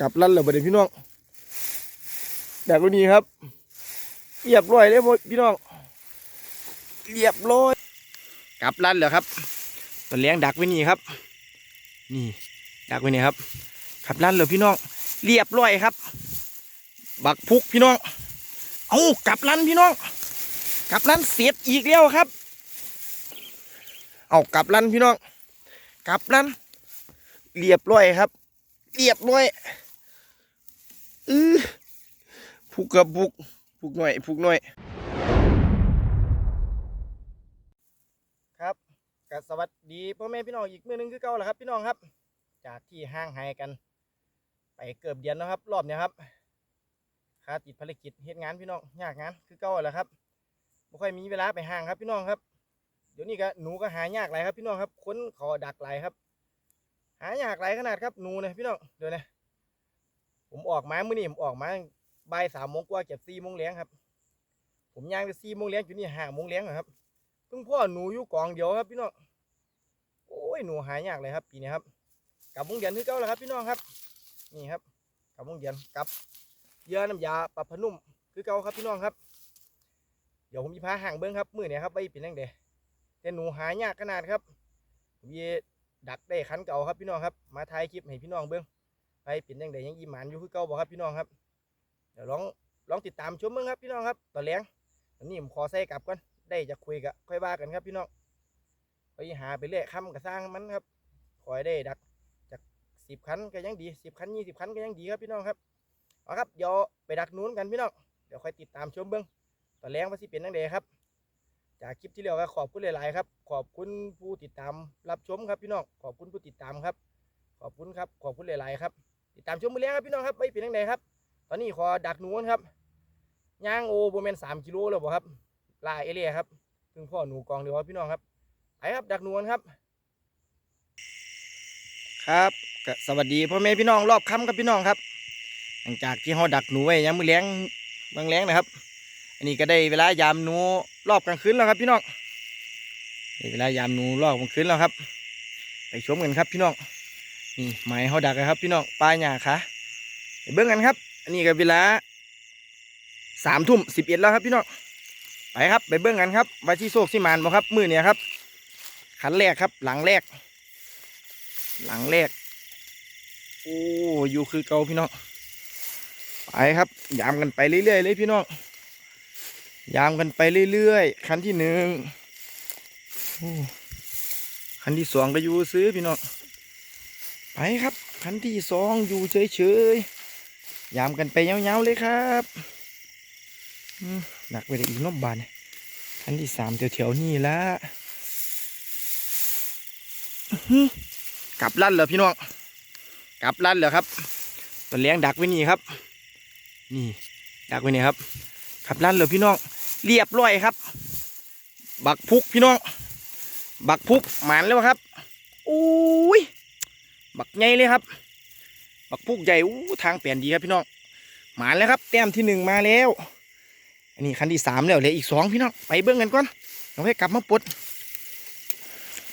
กลับลั่นเลยบ่เด้พี่น้องดักลูกนี้ครับเรียบร้อยเลยพี่น้องเรียบร้อยกลับลั่นแล้วครับตอนเลี้ยงดักไว้นี่ครับ นี่ดักไว้นี่ครับขับลั่นเลยพี่น้อง เรียบร้อยครับ บักพุกพี่น้อง เอากลับลั่นพี่น้องกลับลั่นเสียดอีกแล้วครับ เอากลับลั่นพี่น้องกลับลั่นเรียบร้อยครับ เรียบร้อยอือผูกกับผูกผูกหน่อยผูกหน่อย ครับก็สวัสดีพ่อแม่พี่น้องอีกมือหนึงคือเก่าแหละครับ พี่น้องครับ จากที่ห่างหายกัน ไปเกือบเดือนแล้วครับ รอบเนี้ยครับคาติดภารกิจเฮ็ดงานพี่น้องยากงานคือเก่าแหละครับไม่ค่อยมีเวลาไปห่างครับพี่น้องครับ เดี๋ยวนี้ก็หนูก็หายากหลายครับ พี่น้องครับค้นขอดักหลายครับ หายากหลายขนาดครับหนูเนี่ยพี่น้องเดี๋ยวนะผมออกมามื้อนี้ผมออกมาบ่ายสามโมงกว่าเก็บสี่โมงเลี้ยงครับ ผมย่างไปสี่โมงเลี้ยงอยู่นี่ห้าโมงเลี้ยงอะครับเพิ่งพ่อหนูอยู่กองเดียวครับ พี่น้องโอ้ยหนูหายากเลยครับ ปีนี้ครับกับวงเดือนคือเก่าแล้วครับ พี่น้องครับ นี่ครับกับวงเดือนกับเยื่อน้ำยาปรับผ้านุ่มคือเก่าครับพี่น้องครับ เดี๋ยวผมจะพาห่างเบิ้งครับมือเนี่ยครับไปเป็นยังไงแต่หนูหายากขนาดครับผมจะ ดักได้คันเก่าครับพี่น้องครับ มาถ่ายคลิปให้พี่น้องเบิ้งไปเป็นยังไงยังอีหมานอยู่คือเก่าบ่ครับพี่น้องครับเดี๋ยวลองลองติดตามชมเบิ้งครับพี่น้องครับตอนแรงตอนนี้ผมขอใส่กลับก่อนได้จะคุยกับค่อยว่ากันครับพี่น้องไปหาไปเรื่อยคำกับสร้างมันครับคอยได้ดักจากสิบคันก็ยังดีสิบคันยี่สิบคันก็ยังดีครับพี่น้องครับเอาครับเดี๋ยวไปดักนู้นกันพี่น้องเดี๋ยวค่อยติดตามชมเบิ้งตอนแรงว่าสิเป็นยังไงครับ จากคลิปที่แล้วก็ขอบคุณหลาย ๆ ครับ ขอบคุณผู้ติดตามรับชมครับพี่น้องขอบคุณผู้ติดตามครับ ขอบคุณครับขอบคุณหลาย ๆ ครับ ติดตามชมมือเลี้ยงครับพี่น้องครับไม่เป็นยังไงครับ ตอนนี้ขอดักหนูนครับย่างโอโบแมนสามกิโลแล้วบ่ครับลาเอเลียครับถึงพ่อหนูกองเดียวครับพี่น้องครับไปครับดักหนูนครับ ครับสวัสดีพ่อแม่พี่น้องรอบค่ำครับพี่น้องครับ หลังจากที่เราดักหนูไว้ยังมือเลี้ยงบางแรงนะครับ อันนี้ก็ได้เวลายามหนูรอบกลางคืนแล้วครับพี่น้องได้เวลายามหนูรอบกลางคืนแล้วครับ ไปชมกันครับพี่น้องนี่ไม้เขาดักครับ พี่น้องปลาหยาค่ะไปเบิ้งกันครับ อันนี้ก็เวลาสามทุ่มสิบเอ็ดแล้วครับพี่น้องไปครับไปเบิ้งกันครับว่าที่โซกที่มานบ่ครับมือเนี่ยครับ ขันแรกครับ หลังแรก หลังแรกโอ้อยู่คือเกาพี่น้องไปครับ ยามกันไปเรื่อยๆเลยพี่น้อง ยามกันไปเรื่อยๆ คันที่หนึ่งโอ้คันที่สองก็อยู่ซื้อพี่น้องไปครับ คันที่สองอยู่เฉยๆ ยามกันไปยาๆเลยครับหนักไปได้อีกนบบานคันที่สามแถวๆนี่ละกลับลั่นเหรอพี่น้อง กลับลั่นเหรอครับตอนเลี้ยงดักไว้นี่ครับ นี่ ดักไว้นี่ครับ ขับลั่นเหรอพี่น้อง เรียบร้อยครับ บักพุกพี่น้อง บักพุกหมานแล้วครับอุ้ยบักใหญ่เลยครับ บักพุกใหญ่อู้ทางเปลี่ยนดีครับพี่น้อง หมานแล้วครับ แต้มที่หนึ่งมาแล้ว อันนี้คันที่สามแล้วเหลืออีกสองพี่น้อง ไปเบิ้องกันก่อนเราให้กลับมาปลด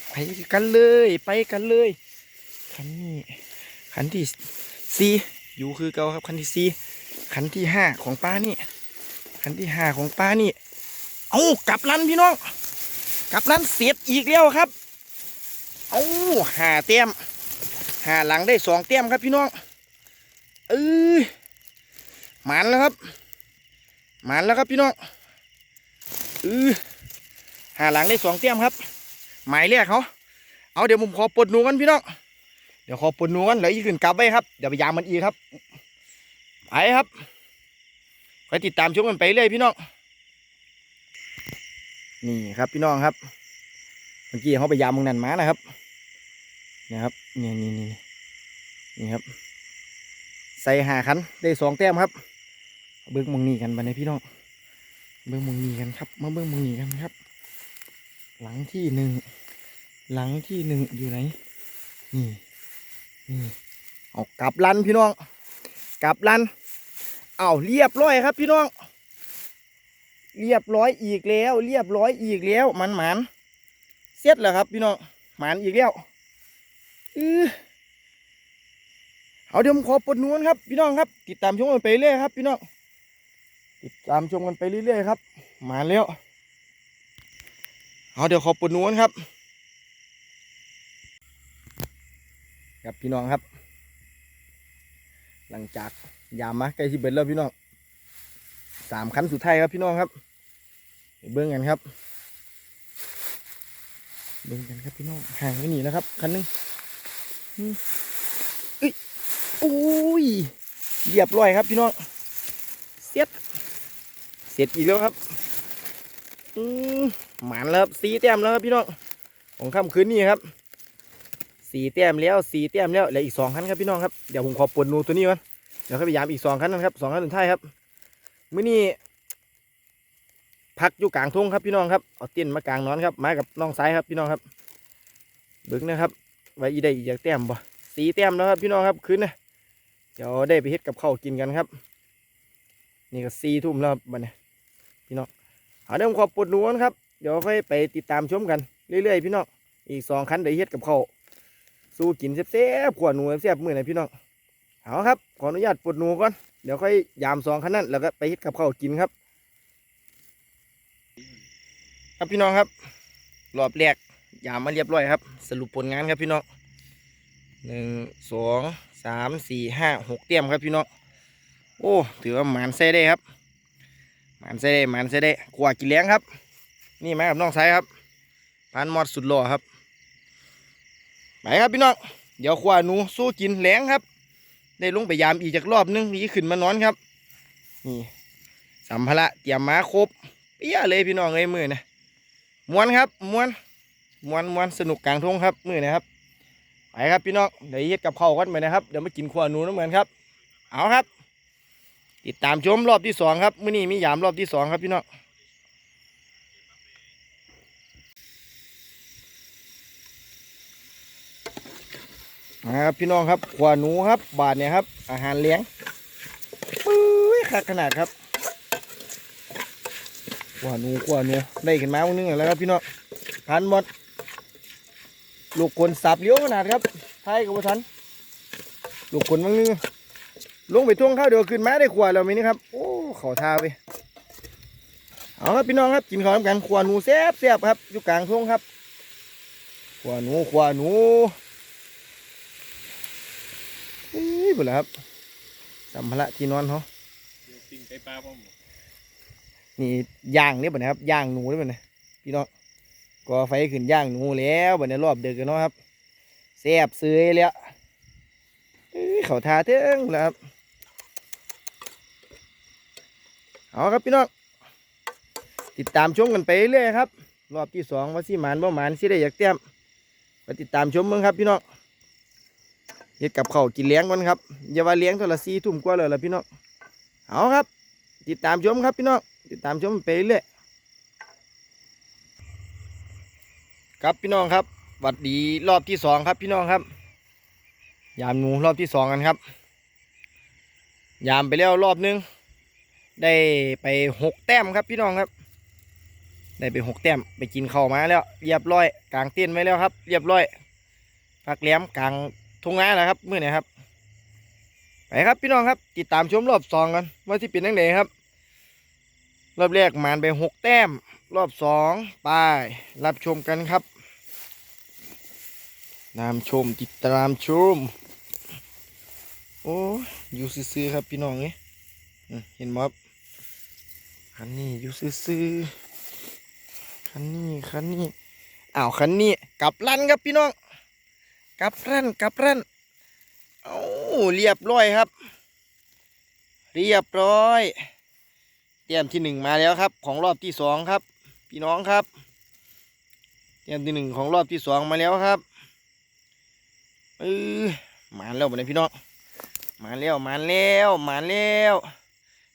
ไปกันเลยไปกันเลยคันนี้คันที่สี่อยู่คือเก่าครับคันที่สี่คันที่ห้าของป้านี่ คันที่ห้าของป้านี่ เอากลับลันพี่น้องกลับลันเสียดอีกแล้วครับ เอาหาเต็มหาหลังได้สองเต็มครับพี่น้องเออหมันแล้วครับหมันแล้วครับพี่น้องเออหาหลังได้สองเต็มครับ หมายเรียกเขาเอาเดี๋ยวผมขอปลดหนูกันพี่น้องเดี๋ยวขอปลดหนูกันแล้วอีกขึ้นกลับไว้ครับเดี๋ยวไปยามมันอีกครับไปครับ ไปติดตามชมกันไปเรื่อยพี่น้องนี่ครับพี่น้องครับเมื่อกี้เขาไปยามมึงนันมานะครับนี่ครับนี่นี่นี่นี่ครับ ใส่หาคันได้สองแต้มครับ เบิ้งมึงนี่กันไปในพี่น้องเบิ้งมึงนี่กันครับมาเบิ้งมึงนี่กันครับ หลังที่หนึ่งหลังที่หนึ่งอยู่ไหนนี่นี่เอากลับลันพี่น้องกลับลัน เอาเรียบร้อยครับพี่น้อง เรียบร้อยอีกแล้ว เรียบร้อยอีกแล้วมันหมานเสร็จแล้วครับ พี่น้องหมานอีกแล้วอือเอาเดี๋ยวผมขอปลดนวนครับ พี่น้องครับ ติดตามชมกันไปเรื่อยครับ พี่น้องติดตามชมกันไปเรื่อยๆครับ มาแล้วเอาเดี๋ยวขอปลดนวนครับ ครับพี่น้องครับ หลังจากยามมาใกล้ที่เบ็ดแล้วพี่น้องสามคันสุดท้ายครับพี่น้องครับเบิ้องกันครับเบิ้องกันครับพี่น้องห่างไว้หนีแล้วครับคันหนึงอืมเอ้ยโอ้ยเรียบร้อยครับพี่น้องเสร็จเสร็จอีกแล้วครับอืมหมานแล้วครับสีแต้มแล้วครับพี่น้องของค่ำคืนนี้ครับ สีแต้มแล้วสีแต้มแล้วเหลืออีกสองคันครับพี่น้องครับเดี๋ยวผมขอปวดนูตัวนี้ก่อนเดี๋ยวค่อยพยายามอีกสองคันนะครับสองคันสุดท้ายครับมื้อนี้พักอยู่กลางทุ่งครับพี่น้องครับเอาเตียนมากลางนอนครับมากับน้องสายครับพี่น้องครับบิ้งนะครับไว้อีได้อีกอยากแต้มบ่สีแต้มแล้วครับพี่น้องครับคืนนะเดี๋ยวได้ไปเฮ็ดกับข้าวกินกันครับ นี่ก็สี่ทุ่มแล้วครับบัดนี้พี่น้องเอาเดี๋ยวผมขอปวดนูนครับเดี๋ยวค่อยไปติดตามชมกันเรื่อยๆพี่น้องอีกสองคันเดี๋ยวเฮ็ดกับข้าว สู้กินแซ่บๆขวดหนูแซ่บมือไหนพี่น้องเอาครับ ขออนุญาตปวดหนูก่อน เดี๋ยวค่อยยามสองคันนั้นแล้วก็ไปเฮ็ดกับข้าวกินครับ ครับพี่น้องครับรอบแรกยามมาเรียบร้อยครับ สรุปผลงานครับพี่น้องหนึ่งสองสามสี่ห้าหกเต็มครับพี่น้องโอ้ถือว่าหมานใส่ได้ครับหมานใส่ได้หมานใส่ได้ขวากินเลี้ยงครับ นี่ไหมากับน้องไซครับพันมอดสุดหล่อครับ ไปครับพี่น้องเดี๋ยวขวาหนูสู้กินแหลงครับ ได้ลงไปยามอีกจากรอบนึงนี่ขึ้นมานอนครับนี่สัมภาระเตรียมมาครบเปี้ยเลยพี่น้องเอ้ยมือนะมวนครับมวนมวนมวนสนุกกลางทุ่งครับมือนะครับไปครับพี่น้องเดี๋ยวเฮ็ดกับข้าวกันไปนะครับเดี๋ยวมากินขวานูน้ำเหมือนครับ เอาครับ ติดตามชมรอบที่สองครับมื้อนี้มียามรอบที่สองครับพี่น้อง มาครับพี่น้องครับขวานูครับ บาทเนี่ยครับ อาหารเลี้ยงปื้ยคักขนาดครับขวานูขวานูได้ขึ้นมาวันนึงแล้วครับพี่น้องพันหมดลูกคนสับเลี้ยวขนาดครับไทยกับทันลูกคนวันนึงลงไปท่วงข้าวเดี๋ยวขึ้นมาได้ขวาแล้วไหมนี่ครับโอ้เขาทาไปเอาครับพี่น้องครับกินข้าวกันขวานูแซ่บแซ่บครับอยู่กลางทุ่งครับขวานูขวานู นี่เปล่าครับ สัมภาระที่นอนเขาปิ้งไก่ปลาพ่อมนี่ย่างเนี่ยบ่นะครับย่างหนูเนี่ยบ่นะพี่น้องก่อไฟขึ้นย่างหนูแล้วบ่เนี่ยรอบเดึกกันเนาะครับแซ่บเสยแล้วเอ้ยเขาทาเทิงแล้วครับเอาครับพี่น้องติดตามชมกันไปเรื่อยครับ รอบที่สองว่าสิหมานบ่หมานสิได้อยากเตี้ยมไปติดตามชมมึงครับพี่น้อง เฮ็ดกับเขากินเลี้ยงกันครับอย่าว่าเลี้ยงโทรละสี่ทุ่มกว่าเลยล่ะพี่น้องเอาครับ ติดตามชมครับพี่น้องติดตามชมไปเรื่อยครับพี่น้องครับหวัดดีรอบที่สองครับพี่น้องครับ ยามหนูรอบที่สองกันครับ ยามไปแล้วรอบนึง ได้ไปหกแต้มครับพี่น้องครับ ได้ไปหกแต้มไปกินข้าวมาแล้ว เรียบร้อยกลางเต้นไว้แล้วครับ เรียบร้อยพักแหลมกลาง ทุ่งนาแล้วครับมื่อไหนครับไปครับพี่น้องครับติดตามชมรอบสองกันว่าที่เป็นยังไงครับ รอบแรกหมานไปหกแต้ม รอบสองไปรับชมกันครับนามชมติดตามชม โอ้ยอยู่ซื่อครับพี่น้องเอ้ยเห็นมั้คันนี้อยู่ซื่อคันนี้คันนี้อ้าวคันนี้กลับลั่นครับพี่น้อง กลับลั่นกลับลั่นเอาเรียบร้อยครับ เรียบร้อยเตรียมที่หนึ่งมาแล้วครับ ของรอบที่สองครับ พี่น้องครับเตรียมที่หนึ่งของรอบที่สองมาแล้วครับเออมาแล้วมาเลยพี่น้องมาแล้วมาแล้วมาแล้ว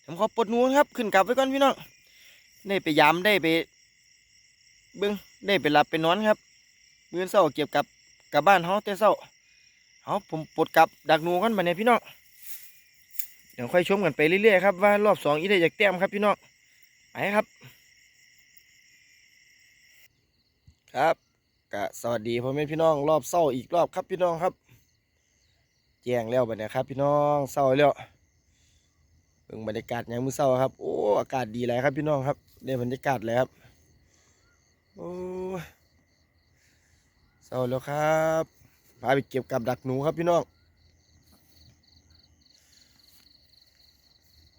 ผมขอปลดหนูครับ ขึ้นกลับไว้ก่อนพี่น้องได้ไปยามได้ไปเบิ้งได้ไปหลับไปนอนครับ มือเช้าเก็บกลับ กลับบ้านเขาแต่เช้าเอาผมปลดกลับดักหนูกันมาเนี่ยพี่น้องเดี๋ยวค่อยชมกันไปเรื่อยๆครับว่ารอบสองอีได้จากแต้มครับพี่น้องไปครับ ครับกะสวัสดีพ่อแม่พี่น้องรอบเศร้าอีกรอบครับพี่น้องครับเจจ้งแล้วบัดเนี้ครับ พี่น้องเศร้าแล้วเบิ่งบรรยากาศยามมื้อเช้าครับโอ้อากาศดีหลยครับพี่น้องครับได้บรรยากาศเลยครับโอ้ เศร้าแล้วครับพาไปเก็บกับดักหนูครับพี่น้อง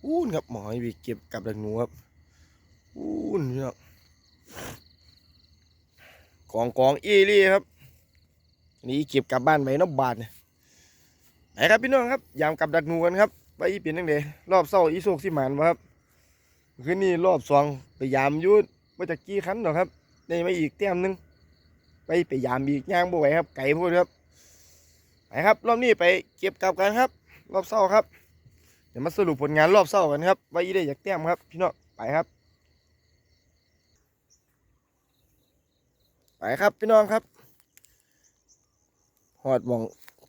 อู้นครับหมอให้ไปเก็บกับดักหนูครับอู้นพี่น้องกองกองอีหลี่ครับนี่เก็บกลับบ้านไปนอบบาทเนี่ยไหนครับพี่น้องครับ ยามกับดักหนูกันครับไปอีเปลี่ยนยังไงรอบเศร้าอีโศกสิหมานมาครับคืนนี้รอบสองไปยามยุดว่าจะกี่คันหรอกครับได้มาอีกเต็มหนึง ไปไปยามอีกย่างบ่ไหวครับ ไก่พูดครับไปครับ รอบนี้ไปเก็บกลับกันครับ รอบเศร้าครับ เดี๋ยวมาสรุปผลงานรอบเศร้ากันครับว่าอีได้อยากแต้มครับ พี่น้องไปครับไปครับพี่น้องครับหอดหมอง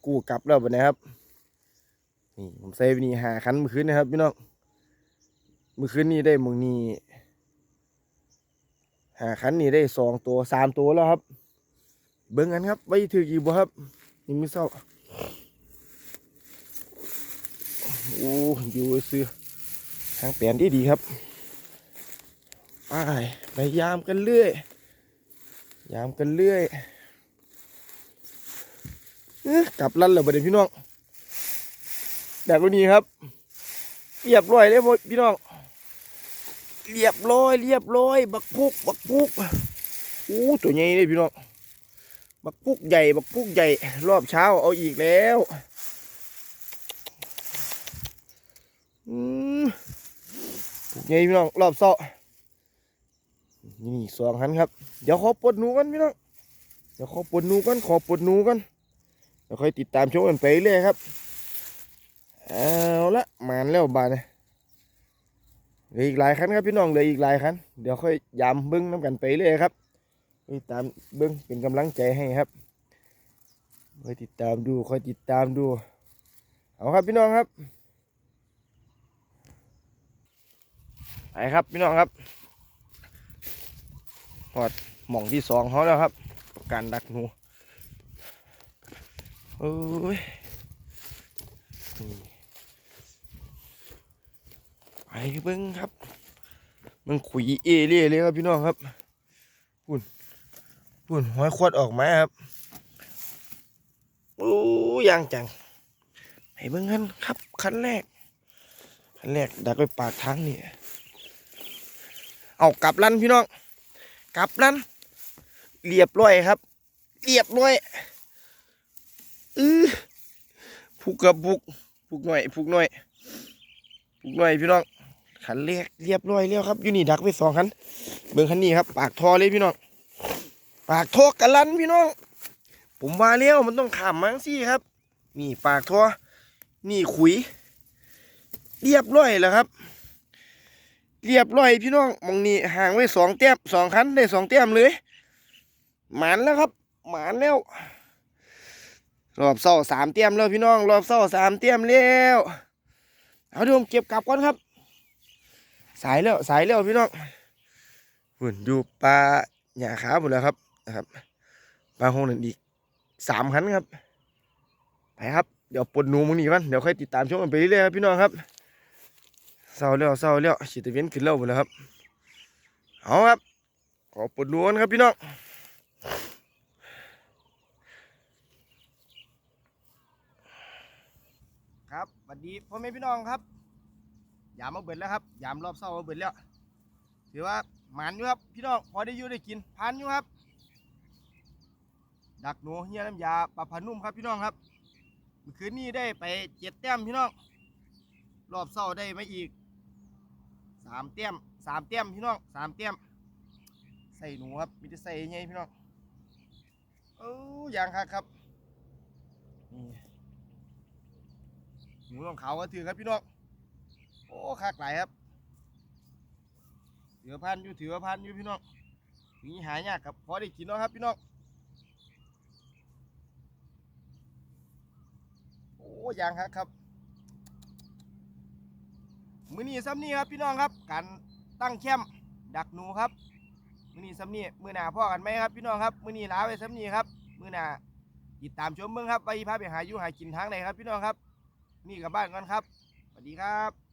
กูกลับแล้วบัดนี้ครับนี่ผมใส่นี่หาคันมือคืนนะครับ พี่น้องมือคืนนี้ได้มองนี้หาคันนี้ได้สองตัวสามตัวแล้วครับ เบิ่งกันครับไว้ถืออีกบ่ครับนี่มือเศร้าโอ้อยู่ซื้อทางเปลี่ยนที่ดีครับไปไปยามกันเรื่อย ยามกันเรื่อยอกลับลั่นแล้วบัดนี้พี่น้องแบบนี้ครับ เรียบร้อยเลยพี่น้อง เรียบร้อย เรียบร้อย บักพุก บักพุก อู้ตัวใหญ่เลยพี่น้อง บักพุกใหญ่บักพุกใหญ่ รอบเช้าเอาอีกแล้วอืมใหญ่พี่น้องรอบเสาะนี่สองหันครับ เดี๋ยวขอปลดหนูกันพี่น้องเดี๋ยวขอปลดหนูกันขอปลดหนูกันเดี๋ยวค่อยติดตามชมกันไปเรื่อยครับเอาละมานแล้วบาดเนี่ยเหลืออีกหลายคันครับพี่น้องเหลืออีกหลายคันเดี๋ยวค่อยยามบิ้งน้ำกันไปเรื่อยครับ ค่อยตามเบิ้งเป็นกำลังใจให้ครับคอยติดตามดูคอยติดตามดู เอาครับพี่น้องครับไปครับพี่น้องครับหอดหม่องที่สองเขาแล้วครับ การดักหนูโอ้ยไปเบิ้งครับ มันขุยเอเล่เลยครับพี่น้องครับปุ่น ปุ่นหอยขวดออกมาครับโอ้ยยางจังไปเบิ้งกันครับคันแรกคันแรกดักไปปากทางนี่เอากลับลันพี่น้องกลับลันเรียบร้อยครับ เรียบร้อยอือผูกกับผูกผูกหน่อยผูกหน่อยผูกหน่อยพี่น้องขันเรียกเรียบร้อยแล้วครับอยู่นี่ดักไปสองคันเบิ่งคันนี้ครับ ปากทอเลยพี่น้อง ปากทอกันลันพี่น้อง ผมว่าแล้วมันต้องขามมั้งสิครับ นี่ปากทอนี่ขุย เรียบร้อยแล้วครับ เรียบร้อยพี่น้องมองนี่ห่างไว้สองแต้มสองคันได้สองแต้มเลยหมานแล้วครับ หมานแล้ว รอบเศร้าสามเตรียมแล้วพี่น้อง รอบเศร้าสามเตรียมแล้วเอาดูผมเก็บกลับก่อนครับ สายแล้วสายแล้วพี่น้องหุ่นอยู่ปลาหญ้าขาหมดแล้วครับ นะครับปลาหงนั่นอีกสามคันครับไปครับเดี๋ยวปลดหนูมึงนี่ก่อนเดี๋ยวค่อยติดตามชมกันไปเรื่อยๆครับพี่น้องครับเศร้าแล้วเศร้าแล้วฉีดตะเวนขึ้นแล้วหมดแล้วครับเอาครับ ขอปลดหนูกันครับพี่น้องครับสวัสดีพ่อแม่พี่น้องครับ ยามมาเบิดแล้วครับ ยามรอบเศร้ามาเบิดแล้ว ถือว่าหมานอยู่ครับ พี่น้องพอได้อยู่ได้กินพันอยู่ครับ ดักหนูเฮียน้ำยาปลาพันนุ่มครับพี่น้องครับเมื่อคืนนี้ได้ไปเจ็ดแต้มพี่น้อง รอบเศร้าได้มาอีกสามแต้มสามแต้มพี่น้องสามแต้มใส่หนูครับมีแต่ใส่ไงพี่น้องเออยางครับครับนี่หมูต้องเขาก็ถือครับพี่น้องโอ้คากหลายครับถือว่าพันอยู่ถือว่าพันอยู่พี่น้องมีหายากครับพอได้กินเนาะครับพี่น้อง อ้ยางครับครับ มือนี้ซ้ำนี่ครับพี่น้องครับการตั้งแคมป์ดักหนูครับ มือนี้ซ้ำนี่มือหนาพ่อกันไหมครับพี่น้องครับ มือนี้ลาไว้ซ้ำนี่ครับ มือหนาติดตามชมเบิ่งครับไปพาไปหาอยู่หากินทางไหนครับ พี่น้องครับ นี่กลับบ้านก่อนครับสวัสดีครับ